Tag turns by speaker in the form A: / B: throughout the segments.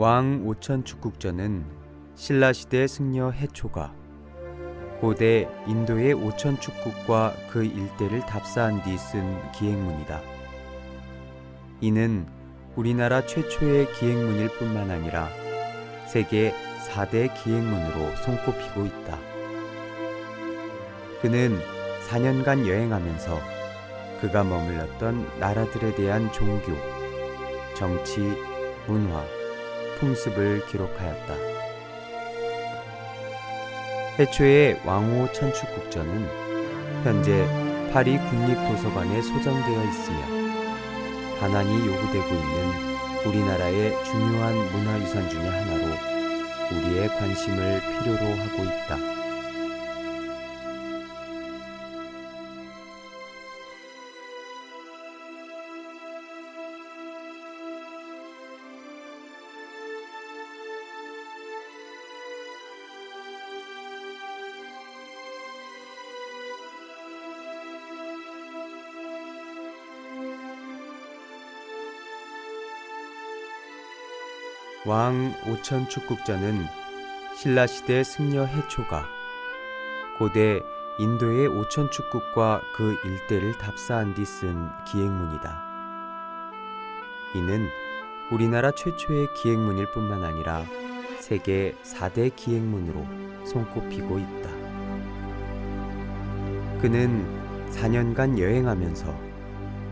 A: 왕 오천 축국전은 신라 시대 승려 해초가 고대 인도의 오천 축국과 그 일대를 답사한 뒤 쓴 기행문이다. 이는 우리나라 최초의 기행문일 뿐만 아니라 세계 4대 기행문으로 손꼽히고 있다. 그는 4년간 여행하면서 그가 머물렀던 나라들에 대한 종교, 정치, 문화, 풍습을 기록하였다. 해초의 왕호 천축국전은 현재 파리 국립도서관에 소장되어 있으며 반환이 요구되고 있는 우리나라의 중요한 문화유산 중의 하나로 우리의 관심을 필요로 하고 있다. 왕 오천 축국전은 신라 시대 승려 해초가 고대 인도의 오천 축국과 그 일대를 답사한 뒤 쓴 기행문이다. 이는 우리나라 최초의 기행문일 뿐만 아니라 세계 4대 기행문으로 손꼽히고 있다. 그는 4년간 여행하면서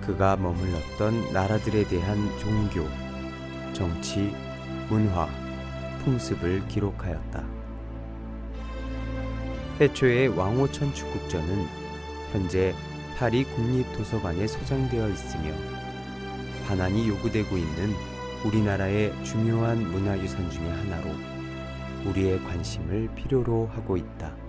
A: 그가 머물렀던 나라들에 대한 종교, 정치, 문화, 풍습을 기록하였다. 해초의 왕호천 축국전은 현재 파리 국립도서관에 소장되어 있으며 반환이 요구되고 있는 우리나라의 중요한 문화유산 중의 하나로 우리의 관심을 필요로 하고 있다.